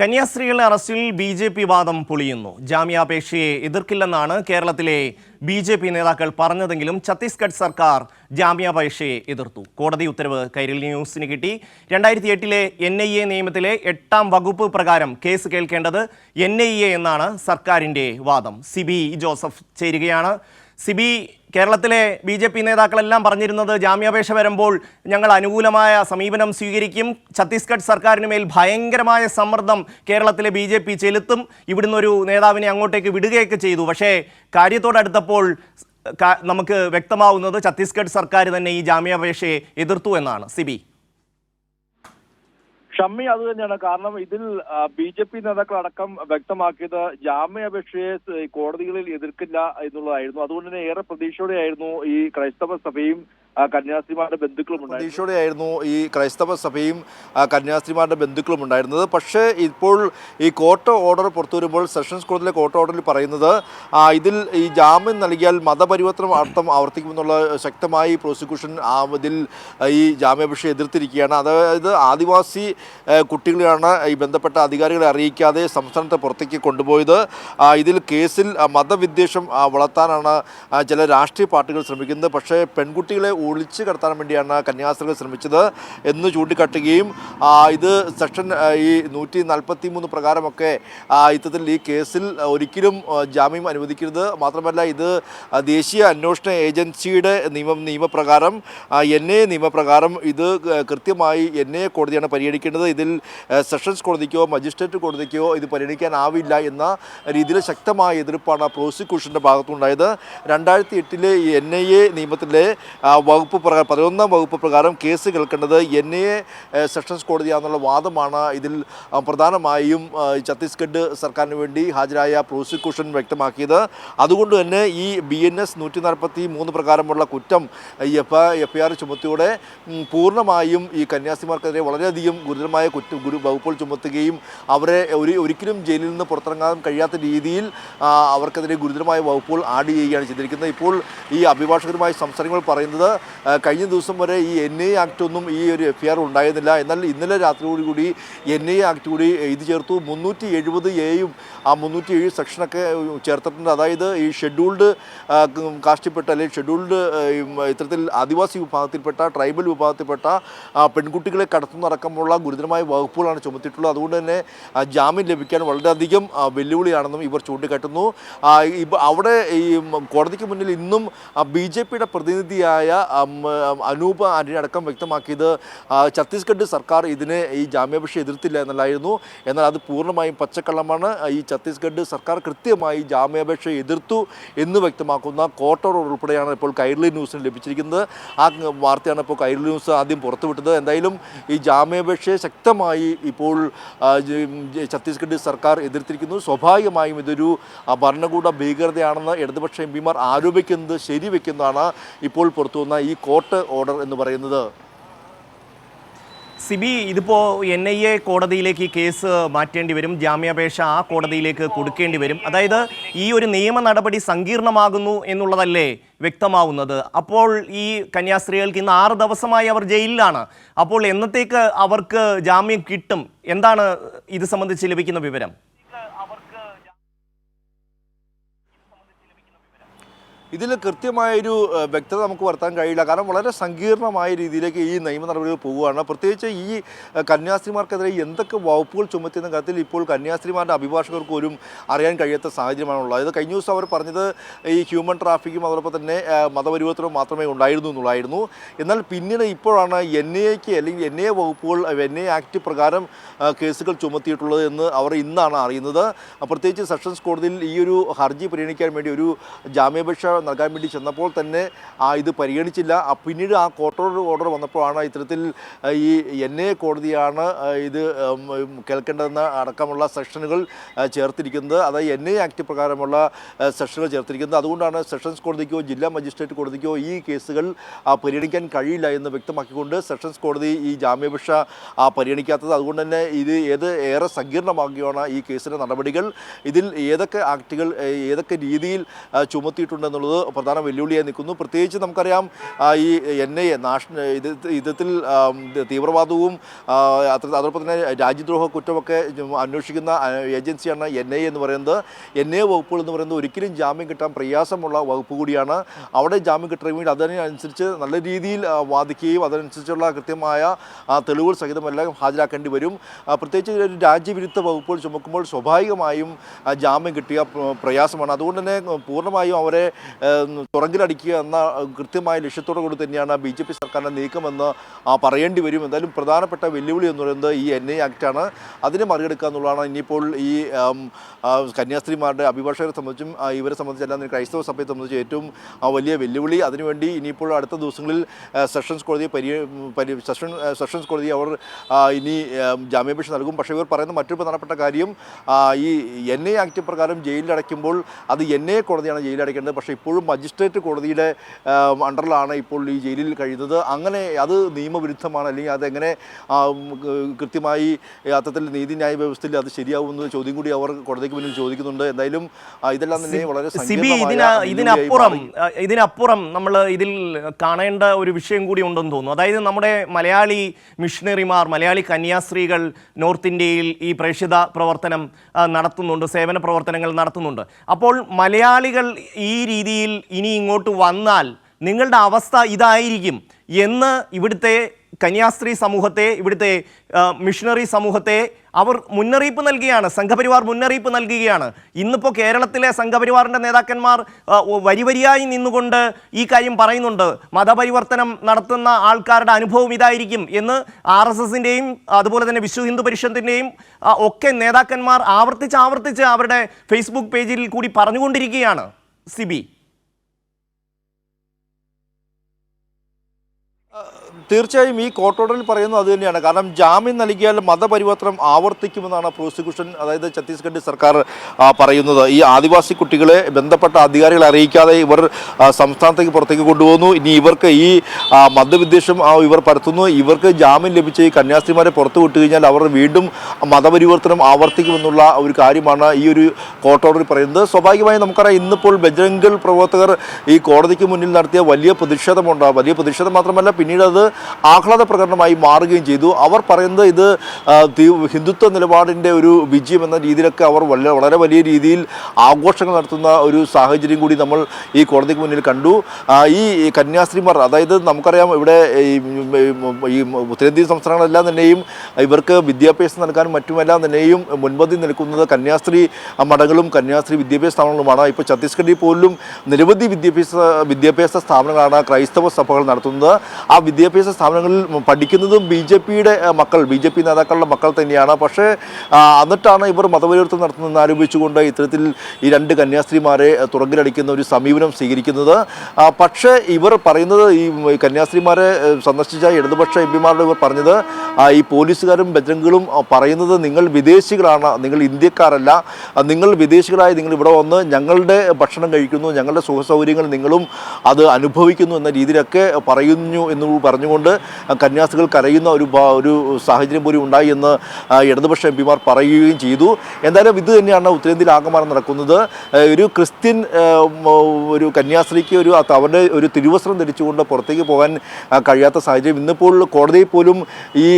കന്യാസ്ത്രീകളുടെ അറസ്റ്റിൽ B J P വാദം പൊളിയുന്നു. ജാമ്യാപേക്ഷയെ എതിർക്കില്ലെന്നാണ് കേരളത്തിലെ ബി ജെ പി നേതാക്കൾ പറഞ്ഞതെങ്കിലും ഛത്തീസ്ഗഡ് സർക്കാർ ജാമ്യാപേക്ഷയെ എതിർത്തു. കോടതി ഉത്തരവ് കൈരൽ ന്യൂസിന് കിട്ടി. രണ്ടായിരത്തി എട്ടിലെ എൻ ഐ എ നിയമത്തിലെ എട്ടാം വകുപ്പ് പ്രകാരം കേസ് കേൾക്കേണ്ടത് എൻ ഐ എ എന്നാണ് സർക്കാരിന്റെ വാദം. സി ബി ജോസഫ് ചേരുകയാണ്. സിബി കേരളത്തിലെ ബി ജെ പി നേതാക്കളെല്ലാം പറഞ്ഞിരുന്നത് ജാമ്യാപേക്ഷ വരുമ്പോൾ ഞങ്ങൾ അനുകൂലമായ സമീപനം സ്വീകരിക്കും. ഛത്തീസ്ഗഡ് സർക്കാരിന് മേൽ ഭയങ്കരമായ സമ്മർദ്ദം കേരളത്തിലെ ബി ജെ പി ചെലുത്തും. ഇവിടുന്ന് ഒരു നേതാവിനെ അങ്ങോട്ടേക്ക് വിടുകയൊക്കെ ചെയ്തു. പക്ഷേ കാര്യത്തോടടുത്തപ്പോൾ നമുക്ക് വ്യക്തമാവുന്നത് ഛത്തീസ്ഗഡ് സർക്കാർ തന്നെ ഈ ജാമ്യാപേക്ഷയെ എതിർത്തു എന്നാണ്. സിബി. ഷമ്മി അത് തന്നെയാണ്. കാരണം ഇതിൽ ബി ജെ പി നേതാക്കൾ അടക്കം വ്യക്തമാക്കിയത് ജാമ്യാപേക്ഷയെ കോടതികളിൽ എതിർക്കില്ല എന്നുള്ളതായിരുന്നു. അതുകൊണ്ട് തന്നെ ഏറെ പ്രതീക്ഷയോടെയായിരുന്നു ഈ ക്രൈസ്തവ സഭയും കന്യാസ്ത്രീമാരുടെ ബന്ധുക്കളും പ്രതീക്ഷയോടെയായിരുന്നു ഈ ക്രൈസ്തവ സഭയും കന്യാസ്ത്രീമാരുടെ ബന്ധുക്കളും ഉണ്ടായിരുന്നത്. പക്ഷേ ഇപ്പോൾ ഈ കോർട്ട് ഓർഡർ പുറത്തു വരുമ്പോൾ സെഷൻസ് കോടതിയിലെ കോർട്ട് ഓർഡറിൽ പറയുന്നത് ഇതിൽ ഈ ജാമ്യം നൽകിയാൽ മതപരിവർത്തനം അർത്ഥം ആവർത്തിക്കുമെന്നുള്ള ശക്തമായി പ്രോസിക്യൂഷൻ ഇതിൽ ഈ ജാമ്യാപേക്ഷ എതിർത്തിരിക്കുകയാണ്. അതായത് ആദിവാസി കുട്ടികളെയാണ് ഈ ബന്ധപ്പെട്ട അധികാരികളെ അറിയിക്കാതെ സംസ്ഥാനത്തെ പുറത്തേക്ക് കൊണ്ടുപോയത്. ഇതിൽ കേസിൽ മതവിദ്വേഷം വളർത്താനാണ് ചില രാഷ്ട്രീയ പാർട്ടികൾ ശ്രമിക്കുന്നത്. പക്ഷേ പെൺകുട്ടികളെ ഒളിച്ചു കടത്താൻ വേണ്ടിയാണ് കന്യാസ്ത്രീകൾ ശ്രമിച്ചത് എന്ന് ചൂണ്ടിക്കാട്ടുകയും ഇത് സെക്ഷൻ ഈ നൂറ്റി നാൽപ്പത്തി മൂന്ന് പ്രകാരമൊക്കെ ഇത്തരത്തിൽ ഈ കേസിൽ ഒരിക്കലും ജാമ്യം അനുവദിക്കരുത്. മാത്രമല്ല ഇത് ദേശീയ അന്വേഷണ ഏജൻസിയുടെ നിയമം നിയമപ്രകാരം എൻ എ നിയമപ്രകാരം ഇത് കൃത്യമായി എൻ എ കോടതിയാണ് പരിഗണിക്കേണ്ടത്. ഇതിൽ സെഷൻസ് കോടതിക്കോ മജിസ്ട്രേറ്റ് കോടതിക്കോ ഇത് പരിഗണിക്കാനാവില്ല എന്ന രീതിയിൽ ശക്തമായ എതിർപ്പാണ് പ്രോസിക്യൂഷന്റെ ഭാഗത്തുണ്ടായത് രണ്ടായിരത്തി എട്ടിലെ എൻ ഐ എ നിയമത്തിലെ വകുപ്പ് പ്രകാരം പതിനൊന്നാം വകുപ്പ് പ്രകാരം കേസ് കേൾക്കേണ്ടത് എൻ ഐ എ സെഷൻസ് കോടതിയാണെന്നുള്ള വാദമാണ് ഇതിൽ പ്രധാനമായും ഛത്തീസ്ഗഡ് സർക്കാരിന് വേണ്ടി ഹാജരായ പ്രോസിക്യൂഷൻ വ്യക്തമാക്കിയത്. അതുകൊണ്ട് തന്നെ ഈ ബി എൻ എസ് നൂറ്റി നാൽപ്പത്തി മൂന്ന് പ്രകാരമുള്ള കുറ്റം എഫ് എഫ് ഐ ആർ ചുമത്തിയോടെ പൂർണമായും ഈ കന്യാസിമാർക്കെതിരെ വളരെയധികം ഗുരുതരമായ കുറ്റ ഗുരു വകുപ്പുകൾ ചുമത്തുകയും അവരെ ഒരു ഒരിക്കലും ജയിലിൽ നിന്ന് പുറത്തിറങ്ങാൻ കഴിയാത്ത രീതിയിൽ അവർക്കെതിരെ ഗുരുതരമായ വകുപ്പുകൾ ആഡ് ചെയ്യുകയാണ് ചെയ്തിരിക്കുന്നത്. ഇപ്പോൾ ഈ അഭിഭാഷകരുമായി സംസാരങ്ങൾ പറയുന്നത് കഴിഞ്ഞ ദിവസം വരെ ഈ എൻ ഐ ആക്ട് ഒന്നും ഈ ഒരു എഫ് ആർ ഉണ്ടായിരുന്നില്ല. എന്നാൽ ഇന്നലെ രാത്രിയോടുകൂടി എൻ ഐ ആക്ട് കൂടി ഇത് ചേർത്തു. മുന്നൂറ്റി എഴുപത് എയും ആ മുന്നൂറ്റി ഏഴ് സെക്ഷനൊക്കെ ചേർത്തിട്ടുണ്ട്. അതായത് ഈ ഷെഡ്യൂൾഡ് കാസ്റ്റിൽപ്പെട്ട അല്ലെങ്കിൽ ഷെഡ്യൂൾഡ് ഇത്തരത്തിൽ ആദിവാസി വിഭാഗത്തിൽപ്പെട്ട ട്രൈബൽ വിഭാഗത്തിൽപ്പെട്ട പെൺകുട്ടികളെ കടത്തുന്നടക്കമുള്ള ഗുരുതരമായ വകുപ്പുകളാണ് ചുമത്തിയിട്ടുള്ളത്. അതുകൊണ്ട് തന്നെ ജാമ്യം ലഭിക്കാൻ വളരെയധികം വെല്ലുവിളിയാണെന്നും ഇവർ ചൂണ്ടിക്കാട്ടുന്നു. അവിടെ ഈ കോടതിക്ക് മുന്നിൽ ഇന്നും ബി ജെ പിയുടെ പ്രതിനിധിയായ അനൂപ് ആന്റണി അടക്കം വ്യക്തമാക്കിയത് ഛത്തീസ്ഗഡ് സർക്കാർ ഇതിനെ ഈ ജാമ്യാപേക്ഷ എതിർത്തില്ല എന്നല്ലായിരുന്നു. എന്നാൽ അത് പൂർണമായും പച്ചക്കള്ളമാണ്. ഈ ഛത്തീസ്ഗഡ് സർക്കാർ കൃത്യമായി ജാമ്യാപേക്ഷ എതിർത്തു എന്ന് വ്യക്തമാക്കുന്ന കോട്ടർ ഉൾപ്പെടെയാണ് ഇപ്പോൾ കൈരളി ന്യൂസിന് ലഭിച്ചിരിക്കുന്നത്. ആ വാർത്തയാണ് ഇപ്പോൾ കൈരളി ന്യൂസ് ആദ്യം പുറത്തുവിട്ടത്. എന്തായാലും ഈ ജാമ്യാപേക്ഷയെ ശക്തമായി ഇപ്പോൾ ഛത്തീസ്ഗഡ് സർക്കാർ എതിർത്തിരിക്കുന്നു. സ്വാഭാവികമായും ഇതൊരു ഭരണകൂട ഭീകരതയാണെന്ന് ഇടതുപക്ഷ എം പിമാർ ആരോപിക്കുന്നത് ശരിവെക്കുന്നതാണ് ഇപ്പോൾ പുറത്തുവന്ന ഈ കോർട്ട് ഓർഡർ എന്ന് പറയുന്നത്? സിബി ഇതിപ്പോൾ എൻ ഐ എ കോടതിയിലേക്ക് ഈ കേസ് മാറ്റേണ്ടി വരും. ജാമ്യാപേക്ഷ ആ കോടതിയിലേക്ക് കൊടുക്കേണ്ടി വരും. അതായത് ഈ ഒരു നിയമ നടപടി സങ്കീർണമാകുന്നു എന്നുള്ളതല്ലേ വ്യക്തമാവുന്നത്? അപ്പോൾ ഈ കന്യാസ്ത്രീകൾക്ക് ഇന്ന് ആറ് ദിവസമായി അവർ ജയിലിലാണ്. അപ്പോൾ എന്നത്തേക്ക് അവർക്ക് ജാമ്യം കിട്ടും? എന്താണ് ഇത് സംബന്ധിച്ച് ലഭിക്കുന്ന വിവരം? ഇതിൽ കൃത്യമായൊരു വ്യക്തത നമുക്ക് വരുത്താൻ കഴിയില്ല. കാരണം വളരെ സങ്കീർണമായ രീതിയിലേക്ക് ഈ നിയമ നടപടികൾ പോവുകയാണ്. പ്രത്യേകിച്ച് ഈ കന്യാസ്ത്രീമാർക്കെതിരെ എന്തൊക്കെ വകുപ്പുകൾ ചുമത്തിയെന്ന കാര്യത്തിൽ ഇപ്പോൾ കന്യാസ്ത്രീമാരുടെ അഭിഭാഷകർക്ക് പോലും അറിയാൻ കഴിയാത്ത സാഹചര്യമാണുള്ളത് ഇത് കഴിഞ്ഞ ദിവസം അവർ പറഞ്ഞത് ഈ ഹ്യൂമൻ ട്രാഫിക്കും അതോടൊപ്പം തന്നെ മതപരിവർത്തനവും മാത്രമേ ഉണ്ടായിരുന്നു എന്നുള്ളതായിരുന്നു. എന്നാൽ പിന്നീട് ഇപ്പോഴാണ് എൻ എക്ക് അല്ലെങ്കിൽ എൻ എ വകുപ്പുകൾ എൻ എ ആക്ട് പ്രകാരം കേസുകൾ ചുമത്തിയിട്ടുള്ളത് എന്ന് അവർ ഇന്നാണ് അറിയുന്നത്. പ്രത്യേകിച്ച് സെഷൻസ് കോടതിയിൽ ഈ ഒരു ഹർജി പരിഗണിക്കാൻ വേണ്ടി ഒരു ജാമ്യാപേക്ഷ നൽകാൻ വേണ്ടി ചെന്നപ്പോൾ തന്നെ ആ, ഇത് പരിഗണിച്ചില്ല. പിന്നീട് ആ കോർട്ട് ഓർഡർ വന്നപ്പോഴാണ് ഇത്തരത്തിൽ ഈ എൻ എ കോടതിയാണ് ഇത് കേൾക്കേണ്ടതെന്ന് അടക്കമുള്ള സെഷനുകൾ ചേർത്തിരിക്കുന്നത്. അതായത് എൻ എ ആക്ട് പ്രകാരമുള്ള സെഷനുകൾ ചേർത്തിരിക്കുന്നത്. അതുകൊണ്ടാണ് സെഷൻസ് കോടതിക്കോ ജില്ലാ മജിസ്ട്രേറ്റ് കോടതിക്കോ ഈ കേസുകൾ പരിഗണിക്കാൻ കഴിയില്ല എന്ന് വ്യക്തമാക്കിക്കൊണ്ട് സെഷൻസ് കോടതി ഈ ജാമ്യാപേക്ഷ പരിഗണിക്കാത്തത്. അതുകൊണ്ട് തന്നെ ഇത് ഏത് ഏറെ സങ്കീർണമാകുകയാണ് ഈ കേസിന്റെ നടപടികൾ. ഇതിൽ ഏതൊക്കെ ആക്ടുകൾ ഏതൊക്കെ രീതിയിൽ ചുമത്തിയിട്ടുണ്ടെന്നുള്ളത് എന്നുള്ളത് പ്രധാന വെല്ലുവിളിയായി നിൽക്കുന്നു. പ്രത്യേകിച്ച് നമുക്കറിയാം ഈ എൻ ഐ എ നാഷണൽ യുദ്ധത്തിൽ തീവ്രവാദവും അതോടൊപ്പം തന്നെ രാജ്യദ്രോഹ കുറ്റമൊക്കെ അന്വേഷിക്കുന്ന ഏജൻസിയാണ് എൻ ഐ എന്ന് പറയുന്നത്. എൻ ഐ വകുപ്പുകൾ എന്ന് പറയുന്നത് ഒരിക്കലും ജാമ്യം കിട്ടാൻ പ്രയാസമുള്ള വകുപ്പ് കൂടിയാണ്. അവിടെ ജാമ്യം കിട്ടണമെങ്കിൽ അതിനനുസരിച്ച് നല്ല രീതിയിൽ വാദിക്കുകയും അതിനനുസരിച്ചുള്ള കൃത്യമായ തെളിവുകൾ സഹിതമെല്ലാം ഹാജരാക്കേണ്ടി വരും. പ്രത്യേകിച്ച് ഒരു രാജ്യവിരുദ്ധ വകുപ്പുകൾ ചുമക്കുമ്പോൾ സ്വാഭാവികമായും ജാമ്യം കിട്ടിയ പ്ര- പ്രയാസമാണ്. അതുകൊണ്ട് തന്നെ പൂർണമായും അവരെ തുറങ്കിലടിക്കുക എന്ന കൃത്യമായ ലക്ഷ്യത്തോടു കൂടി തന്നെയാണ് ബി ജെ പി സർക്കാരിന്റെ നീക്കമെന്ന് പറയേണ്ടി വരും. എന്തായാലും പ്രധാനപ്പെട്ട വെല്ലുവിളി എന്ന് പറയുന്നത് ഈ എൻ ഐ ആക്റ്റാണ് അതിനെ മറികടക്കുക എന്നുള്ളതാണ്. ഇനിയിപ്പോൾ ഈ കന്യാസ്ത്രീമാരുടെ അഭിഭാഷകരെ സംബന്ധിച്ചും ഇവരെ സംബന്ധിച്ച് അല്ലാതെ ക്രൈസ്തവ സഭയെ സംബന്ധിച്ച് ഏറ്റവും വലിയ വെല്ലുവിളി. അതിനുവേണ്ടി ഇനിയിപ്പോൾ അടുത്ത ദിവസങ്ങളിൽ സെഷൻസ് കോടതിയെ പരി സെഷൻ സെഷൻസ് കോടതി അവർ ഇനി ജാമ്യാപേക്ഷ നൽകും. പക്ഷേ ഇവർ പറയുന്ന മറ്റൊരു പ്രധാനപ്പെട്ട കാര്യം ഈ എൻ ഐ ആക്ട് പ്രകാരം ജയിലിലടയ്ക്കുമ്പോൾ അത് എൻ ഐ കോടതിയാണ് ജയിലടയ്ക്കേണ്ടത് പക്ഷേ ഇപ്പോഴും മജിസ്ട്രേറ്റ് കോടതിയുടെ അണ്ടറിലാണ് ഇപ്പോൾ ഈ ജയിലിൽ കഴിയുന്നത്. അങ്ങനെ അത് നിയമവിരുദ്ധമാണ്. അല്ലെങ്കിൽ അതെങ്ങനെ കൃത്യമായി അത്തരത്തിൽ നീതിന്യായ വ്യവസ്ഥയിൽ അത് ശരിയാവുന്ന ചോദ്യം കൂടി അവർ കോടതിക്ക് മുന്നിൽ ചോദിക്കുന്നുണ്ട്. എന്തായാലും ഇതെല്ലാം തന്നെ വളരെ ഇതിനപ്പുറം ഇതിനപ്പുറം നമ്മൾ ഇതിൽ കാണേണ്ട ഒരു വിഷയം കൂടി ഉണ്ടെന്ന് തോന്നുന്നു. അതായത് നമ്മുടെ മലയാളി മിഷണറിമാർ മലയാളി കന്യാസ്ത്രീകൾ നോർത്ത് ഇന്ത്യയിൽ ഈ പ്രേക്ഷിത പ്രവർത്തനം നടത്തുന്നുണ്ട്. സേവന പ്രവർത്തനങ്ങൾ നടത്തുന്നുണ്ട്. അപ്പോൾ മലയാളികൾ ഈ രീതിയിൽ ഇനി ഇങ്ങോട്ട് വന്നാൽ നിങ്ങളുടെ അവസ്ഥ ഇതായിരിക്കും എന്ന് ഇവിടുത്തെ കന്യാസ്ത്രീ സമൂഹത്തെ ഇവിടുത്തെ മിഷണറി സമൂഹത്തെ അവർ മുന്നറിയിപ്പ് നൽകുകയാണ്. സംഘപരിവാർ മുന്നറിയിപ്പ് നൽകുകയാണ്. ഇന്നിപ്പോൾ കേരളത്തിലെ സംഘപരിവാറിന്റെ നേതാക്കന്മാർ വരിവരിയായി നിന്നുകൊണ്ട് ഈ കാര്യം പറയുന്നുണ്ട്. മതപരിവർത്തനം നടത്തുന്ന ആൾക്കാരുടെ അനുഭവം ഇതായിരിക്കും എന്ന് ആർ എസ് എസിന്റെയും അതുപോലെ തന്നെ വിശ്വ ഹിന്ദു പരിഷത്തിന്റെയും ഒക്കെ നേതാക്കന്മാർ ആവർത്തിച്ച് ആവർത്തിച്ച് അവരുടെ ഫേസ്ബുക്ക് പേജിൽ കൂടി പറഞ്ഞുകൊണ്ടിരിക്കുകയാണ്. സിബി. തീർച്ചയായും ഈ കോർട്ട് ഓർഡറിൽ പറയുന്നത് അത് തന്നെയാണ്. കാരണം ജാമ്യം നൽകിയാൽ മതപരിവർത്തനം ആവർത്തിക്കുമെന്നാണ് പ്രോസിക്യൂഷൻ അതായത് ഛത്തീസ്ഗഡ് സർക്കാർ പറയുന്നത്. ഈ ആദിവാസി കുട്ടികളെ ബന്ധപ്പെട്ട അധികാരികളെ അറിയിക്കാതെ ഇവർ സംസ്ഥാനത്തേക്ക് പുറത്തേക്ക് കൊണ്ടുപോകുന്നു. ഇനി ഇവർക്ക് ഈ മതവിദ്വേഷം ഇവർ പരത്തുന്നു. ഇവർക്ക് ജാമ്യം ലഭിച്ച ഈ കന്യാസ്ത്രീമാരെ പുറത്തു വിട്ടു കഴിഞ്ഞാൽ അവർ വീണ്ടും മതപരിവർത്തനം ആവർത്തിക്കുമെന്നുള്ള ഒരു കാര്യമാണ് ഈ ഒരു കോർട്ട് ഓർഡറിൽ പറയുന്നത്. സ്വാഭാവികമായും നമുക്കറിയാം ഇന്നിപ്പോൾ ബജരംഗൽ പ്രവർത്തകർ ഈ കോടതിക്ക് മുന്നിൽ നടത്തിയ വലിയ പ്രതിഷേധമുണ്ട്. വലിയ പ്രതിഷേധം മാത്രമല്ല പിന്നീട് അത് ആഹ്ലാദ പ്രകടനമായി മാറുകയും ചെയ്തു. അവർ പറയുന്നത് ഇത് ഹിന്ദുത്വ നിലപാടിന്റെ ഒരു വിജയം എന്ന രീതിയിലൊക്കെ അവർ വളരെ വളരെ വലിയ രീതിയിൽ ആഘോഷങ്ങൾ നടത്തുന്ന ഒരു സാഹചര്യം കൂടി നമ്മൾ ഈ കോടതിക്ക് മുന്നിൽ കണ്ടു. ഈ കന്യാസ്ത്രീമാർ അതായത് നമുക്കറിയാം ഇവിടെ ഈ ഉത്തരേന്ത്യൻ സംസ്ഥാനങ്ങളെല്ലാം തന്നെയും ഇവർക്ക് വിദ്യാഭ്യാസം നൽകാനും മറ്റുമെല്ലാം തന്നെയും മുൻപന്തി നിൽക്കുന്നത് കന്യാസ്ത്രീ മഠങ്ങളും കന്യാസ്ത്രീ വിദ്യാഭ്യാസ സ്ഥാപനങ്ങളുമാണ്. ഇപ്പോൾ ഛത്തീസ്ഗഡിൽ പോലും നിരവധി വിദ്യാഭ്യാസ വിദ്യാഭ്യാസ സ്ഥാപനങ്ങളാണ് ക്രൈസ്തവ സഭകൾ നടത്തുന്നത്. ആ വിദ്യാഭ്യാസ സ്ഥാപനങ്ങളിൽ പഠിക്കുന്നതും ബി ജെ പിയുടെ മക്കൾ ബി ജെ പി നേതാക്കളുടെ മക്കൾ തന്നെയാണ്. പക്ഷേ എന്നിട്ടാണ് ഇവർ മതപരിവർത്തനം നടത്തുന്നതെന്ന് ആരോപിച്ചുകൊണ്ട് ഇത്തരത്തിൽ ഈ രണ്ട് കന്യാസ്ത്രീമാരെ തുറങ്കിലടിക്കുന്ന ഒരു സമീപനം സ്വീകരിക്കുന്നത്. പക്ഷേ ഇവർ പറയുന്നത് ഈ കന്യാസ്ത്രീമാരെ സന്ദർശിച്ച ഇടതുപക്ഷ എം പിമാരുടെ ഇവർ പറഞ്ഞത് ഈ പോലീസുകാരും ബജരംഗുകളും പറയുന്നത് നിങ്ങൾ വിദേശികളാണ് നിങ്ങൾ ഇന്ത്യക്കാരല്ല. നിങ്ങൾ വിദേശികളായി നിങ്ങൾ ഇവിടെ വന്ന് ഞങ്ങളുടെ ഭക്ഷണം കഴിക്കുന്നു ഞങ്ങളുടെ സുഖ സൗകര്യങ്ങൾ നിങ്ങളും അത് അനുഭവിക്കുന്നു എന്ന രീതിയിലൊക്കെ പറയുന്നു എന്ന് പറഞ്ഞുകൊണ്ട് കന്യാസ്ത്രീകൾ കരയുന്ന ഒരു ഒരു സാഹചര്യം പോലും ഉണ്ടായി എന്ന് ഇടതുപക്ഷ എം പിമാർ പറയുകയും ചെയ്തു. എന്തായാലും ഇത് തന്നെയാണ് ഉത്തരേന്ത്യയിൽ ആകമാനം നടക്കുന്നത്. ഒരു ക്രിസ്ത്യൻ ഒരു കന്യാസ്ത്രീക്ക് ഒരു അവരുടെ ഒരു തിരുവസ്ത്രം ധരിച്ചുകൊണ്ട് പുറത്തേക്ക് പോകാൻ കഴിയാത്ത സാഹചര്യം. ഇന്നിപ്പോൾ കോടതിയിൽ പോലും ഈ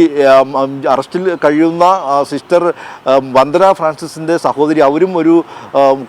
അറസ്റ്റിൽ കഴിയുന്ന സിസ്റ്റർ വന്ദന ഫ്രാൻസിസിന്റെ സഹോദരി അവരും ഒരു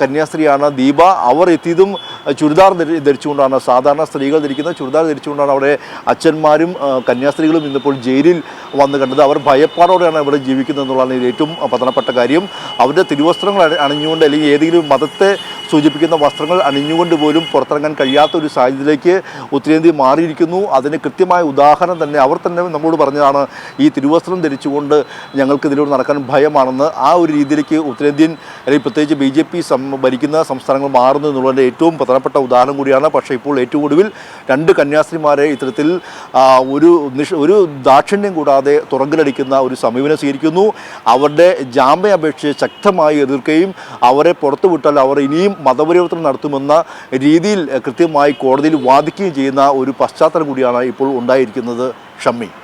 കന്യാസ്ത്രീയാണ്. ദീപ അവർ എത്തിയതും ചുരിദാർ ധരി- ധരിച്ചുകൊണ്ടാണ്. സാധാരണ സ്ത്രീകൾ ധരിക്കുന്ന ചുരിദാർ ധരിച്ചുകൊണ്ടാണ് അവിടെ അച്ഛന്മാരും കന്യാസ്ത്രീകളും ഇന്നിപ്പോൾ ജയിലിൽ വന്ന് കണ്ടത്. അവർ ഭയപ്പാടോടെയാണ് ഇവിടെ ജീവിക്കുന്നത് എന്നുള്ളതാണ് ഏറ്റവും പ്രധാനപ്പെട്ട കാര്യം. അവരുടെ തിരുവസ്ത്രങ്ങൾ അണി- അണിഞ്ഞുകൊണ്ട് അല്ലെങ്കിൽ ഏതെങ്കിലും മതത്തെ സൂചിപ്പിക്കുന്ന വസ്ത്രങ്ങൾ അണിഞ്ഞുകൊണ്ട് പോലും പുറത്തിറങ്ങാൻ കഴിയാത്ത ഒരു സാഹചര്യത്തിലേക്ക് ഉത്തരേന്ത്യ മാറിയിരിക്കുന്നു. അതിന് കൃത്യമായ ഉദാഹരണം തന്നെ അവർ തന്നെ നമ്മളോട് പറഞ്ഞതാണ്. ഈ തിരുവസ്ത്രം ധരിച്ചുകൊണ്ട് ഞങ്ങൾക്ക് ഇതിലൂടെ നടക്കാൻ ഭയമാണെന്ന് ആ ഒരു രീതിയിലേക്ക് ഉത്തരേന്ത്യൻ അല്ലെങ്കിൽ പ്രത്യേകിച്ച് ബി ജെ പി ഭരിക്കുന്ന സംസ്ഥാനങ്ങൾ മാറുന്നു എന്നുള്ളതിന്റെ ഏറ്റവും പ്രധാനപ്പെട്ട ഉദാഹരണം കൂടിയാണ്. പക്ഷേ ഇപ്പോൾ ഏറ്റവും ഒടുവിൽ രണ്ട് കന്യാസ്ത്രീമാരെ ഇത്തരത്തിൽ ഒരു നിഷ ഒരു ദാക്ഷിണ്യം കൂടാതെ തുറങ്കിലടിക്കുന്ന ഒരു സമീപനം സ്വീകരിക്കുന്നു. അവരുടെ ജാമ്യാപേക്ഷയെ ശക്തമായി എതിർക്കുകയും അവരെ പുറത്തുവിട്ടാൽ അവർ ഇനിയും മതപരിവർത്തനം നടത്തുമെന്ന രീതിയിൽ കൃത്യമായി കോടതിയിൽ വാദിക്കുകയും ചെയ്യുന്ന ഒരു പശ്ചാത്തലം കൂടിയാണ് ഇപ്പോൾ ഉണ്ടായിരിക്കുന്നത്. ഷമ്മി.